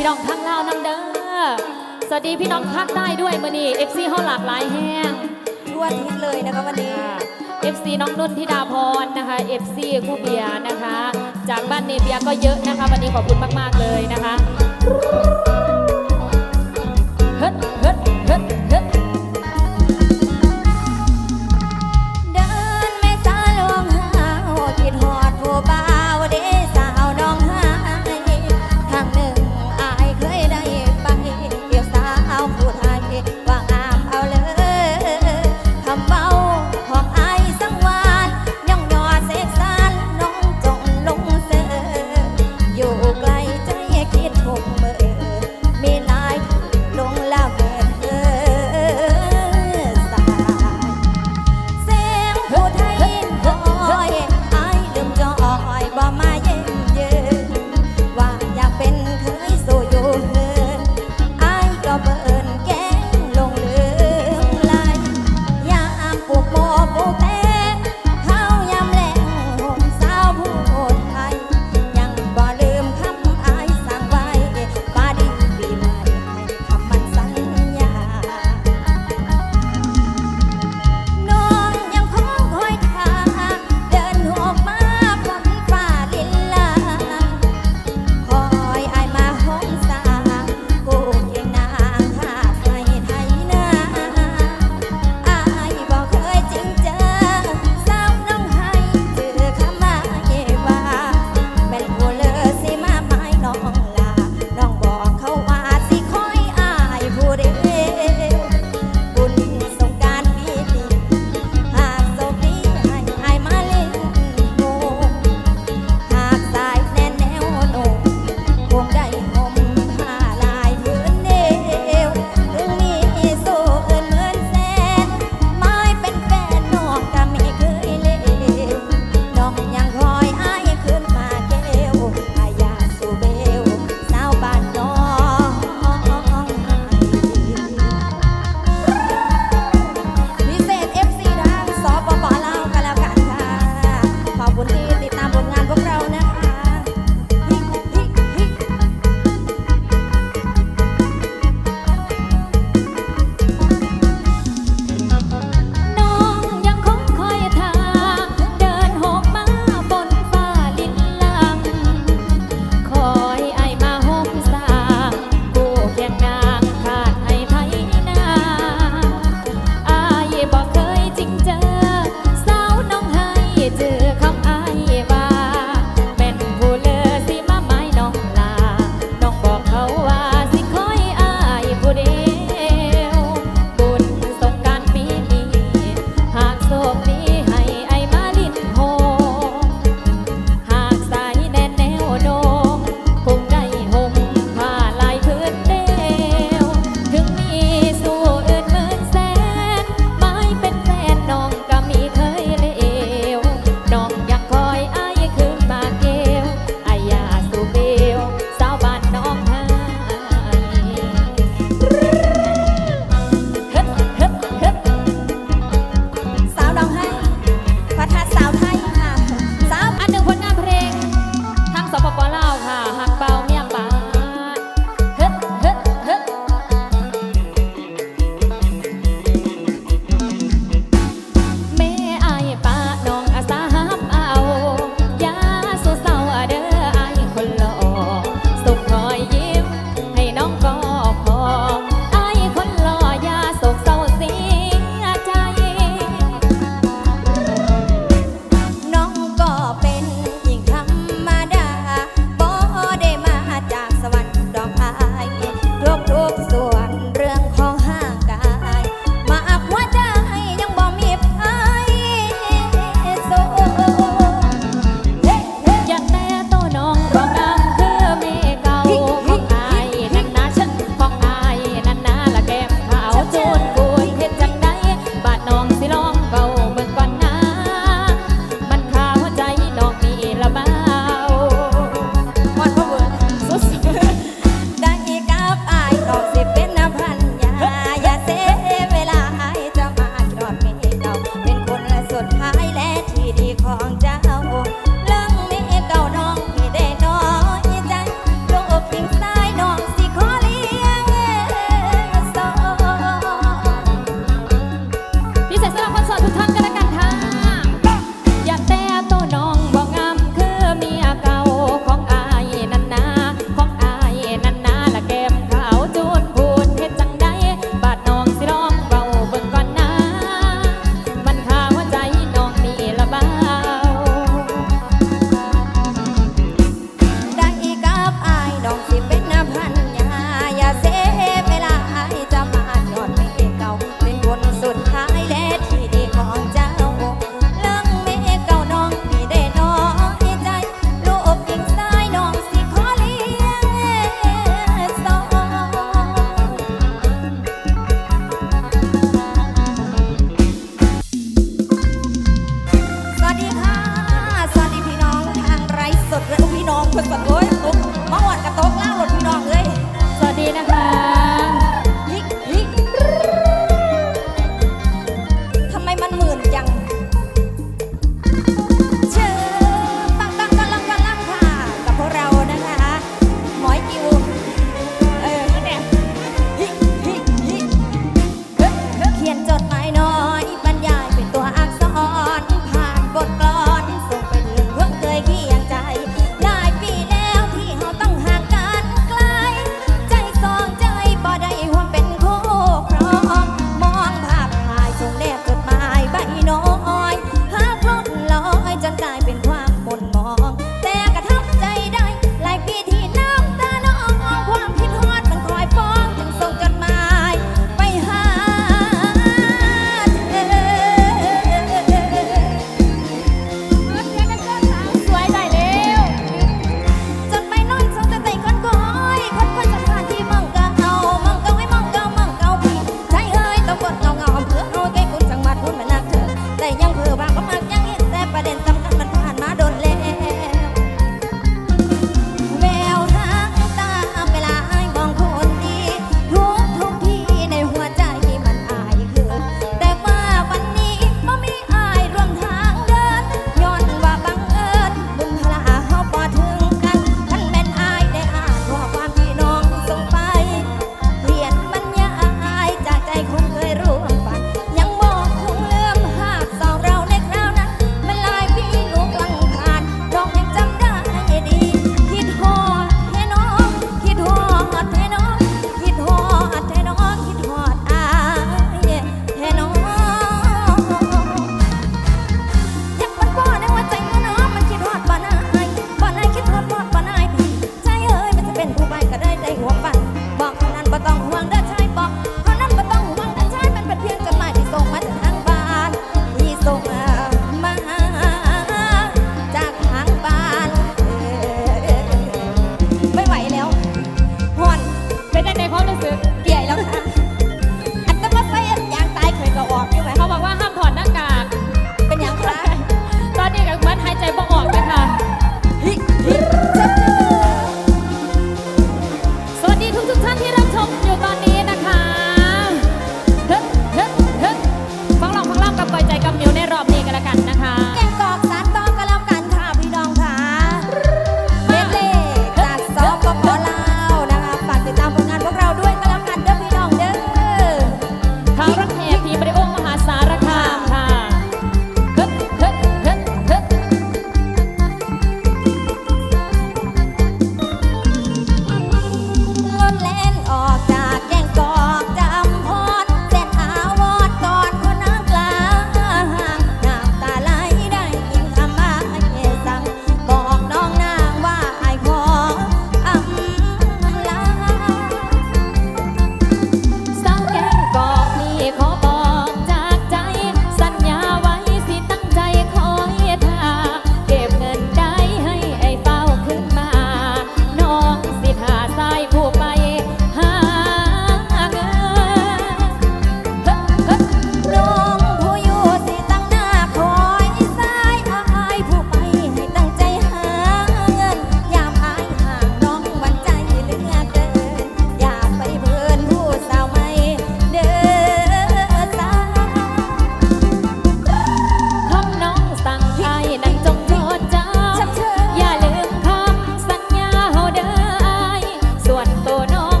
พี่น้องทั้งลาวนํงเด้อสวัสดีพี่น้องภาคใต้ด้วยมื้อนี้เอฟซีเฮาหลากหลายแห้งทั่วทิศเลยนะคะวันนี้เอฟซีน้องนุ่นธิดาพรนะคะเอฟซีคู่เบียนะคะ จากบ้านเนเบียก็เยอะนะคะ วันนี้ขอบคุณมาก ๆ เลยนะคะ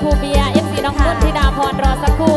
คูเบียเอฟซีน้องนุ่นธิดาพรรอสักครู่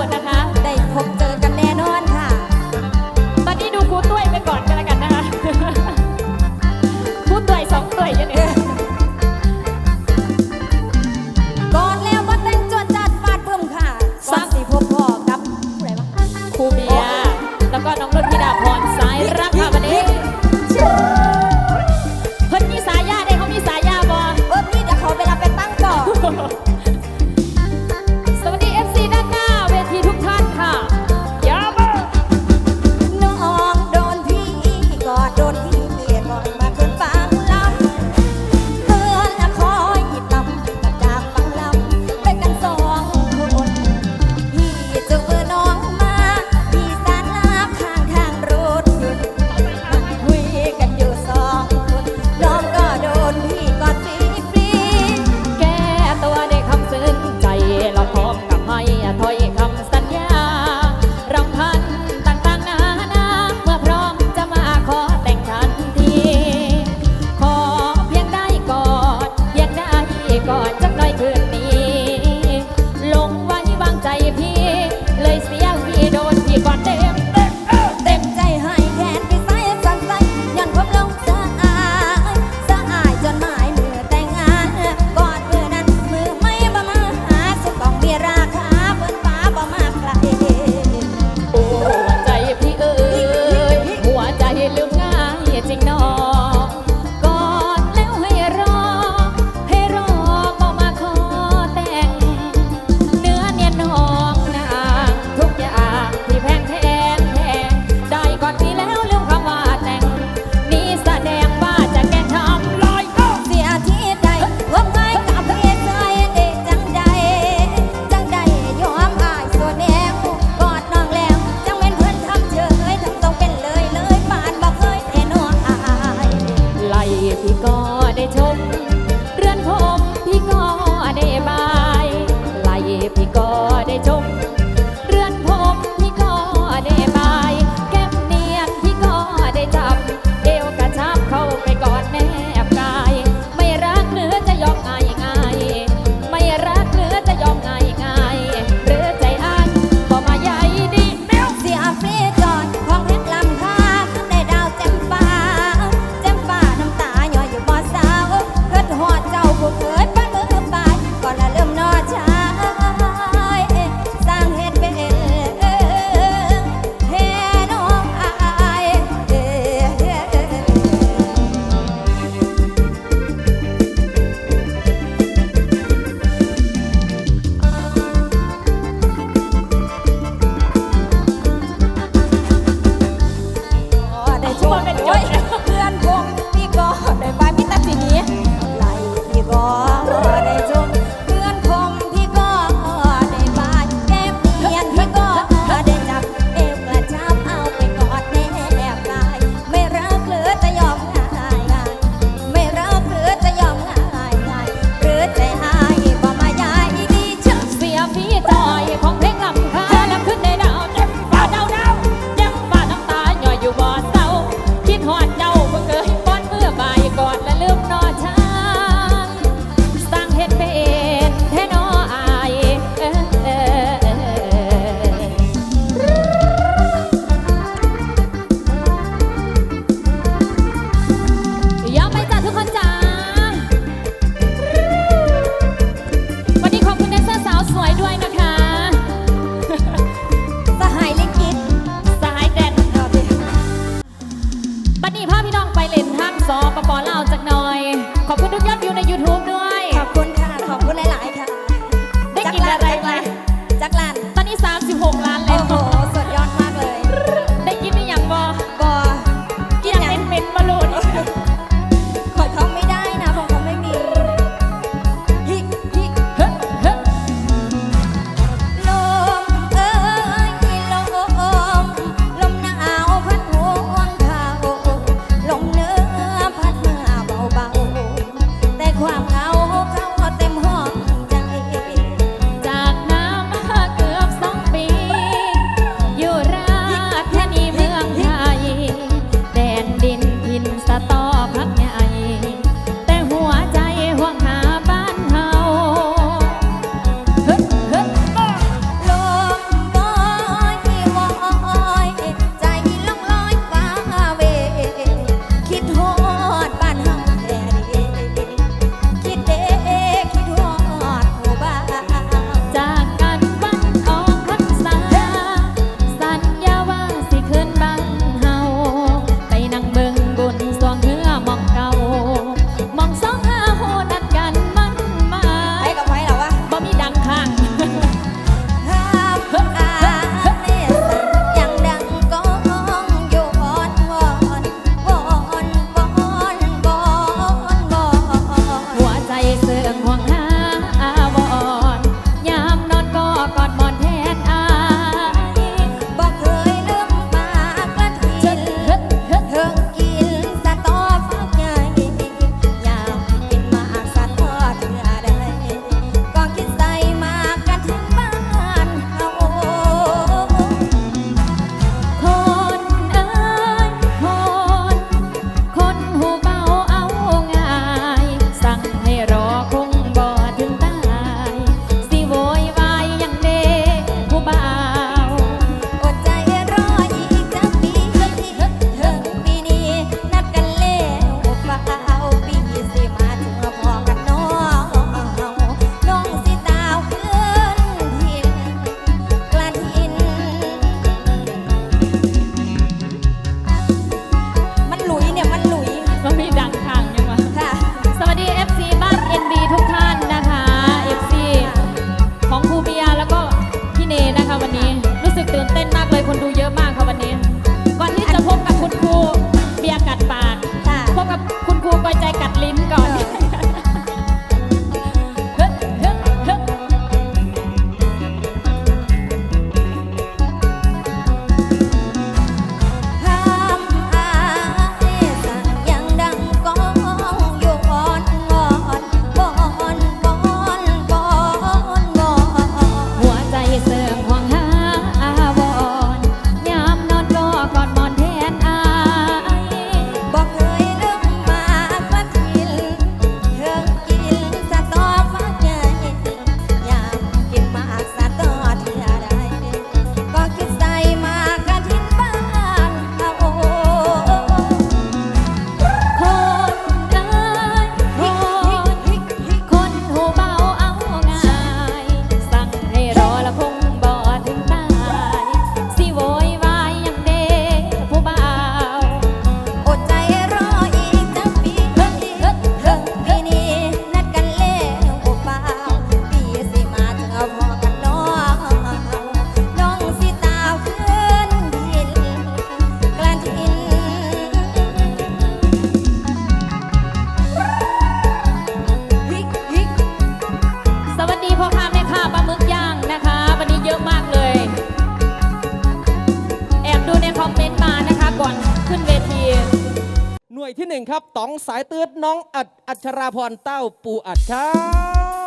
องสายตืดน้องอัดอัชราพรเต้าปูอัดครั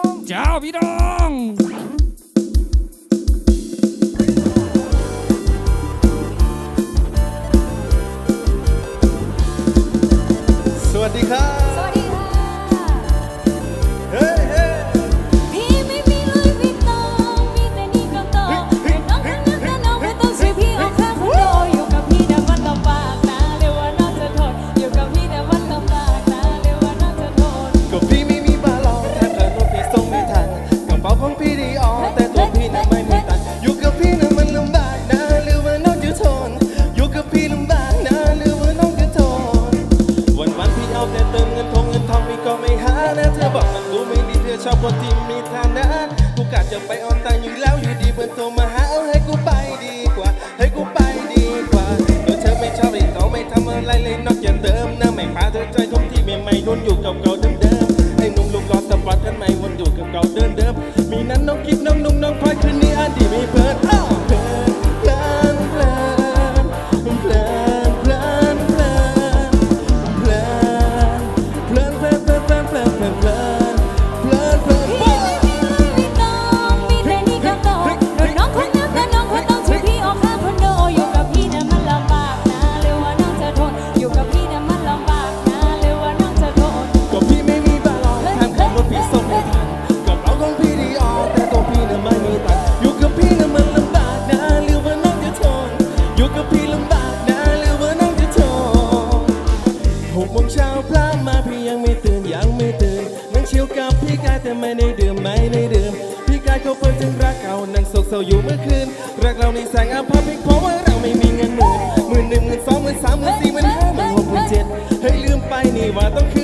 บเจ้าพี่น้องสวัสดีครับ สวัส มาต้องคื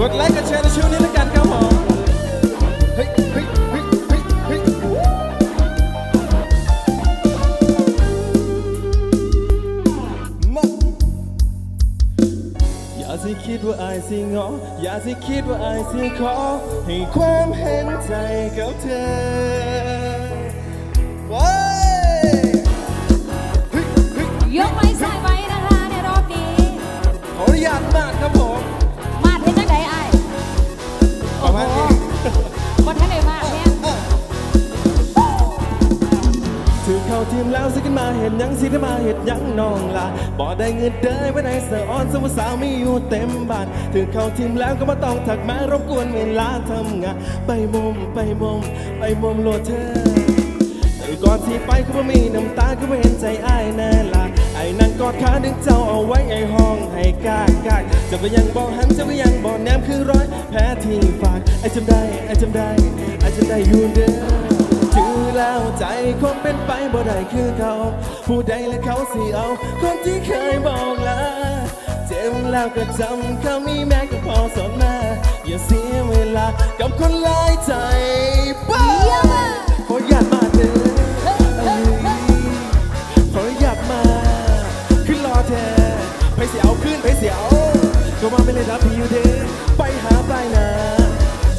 กดไลค์กดแชร์ในช่วงนี้แล้วกันครับผมฮ้ฮ้ฮ้ฮ้ฮ้อย่าสิคิดว่าอายสิงอ อย่าสิคิดว่าอายสิขอ ให้ความเห็นใจกับเธอว้ยกไว้ใส่ไว้นะคะในรอบนี้ ขออนุญาตมากครับ เขาทีมแล้วสิขึ้นมาเห็นยังสิขึ้นมาเห็นยังน้องละบ่ได้เงินเดิ้ไว้ในเสือออนสาวสาวมีอยู่เต็มบ้านถึงเข้าทีมแล้วก็มาต้องถักแม่รบกวนเวลาทำงานไปมุมไปมุมไปมุมโลเธอก่อนที่ไปก็บ่มีน้ำตาก็บ่เห็นใจอ้ายแน่ละไอ้นั่งกอดขาดึงเจ้าเอาไว้ไอ้ห้องให้กากกากจะไปยังบอกหันจะไปยังบอกแนมคือร้อยแพ้ที่ฝากไอ้จำได้ไอ้จำได้ไอ้จำได้อยู่เด้อ แล้วใจคงเป็นไปบ่ได้คือเขา ผู้ใดและเขาสิเอา คนที่เคยบอกลาเจ็บแล้วก็จำเขามีแม่ก็พอสอนมาอย่าเสียเวลากับคนหลายใจบ้ขอหยาดมาเถอะขอหยาดมา ขึ้นรอแทนไปเสียเอาขึ้นไปเสียเอาก็มาไม่ได้รับพี่อยู่เด้ไปหาปลายนา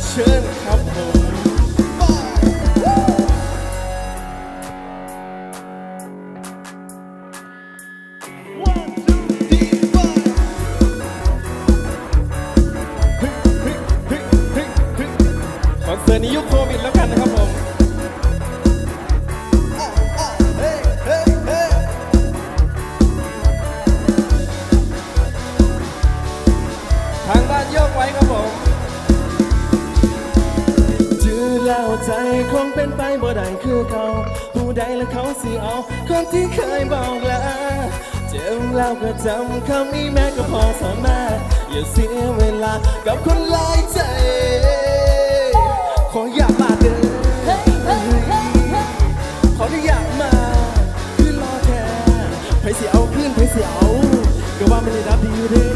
เชิญครับผม ขึ้นไผเสียเ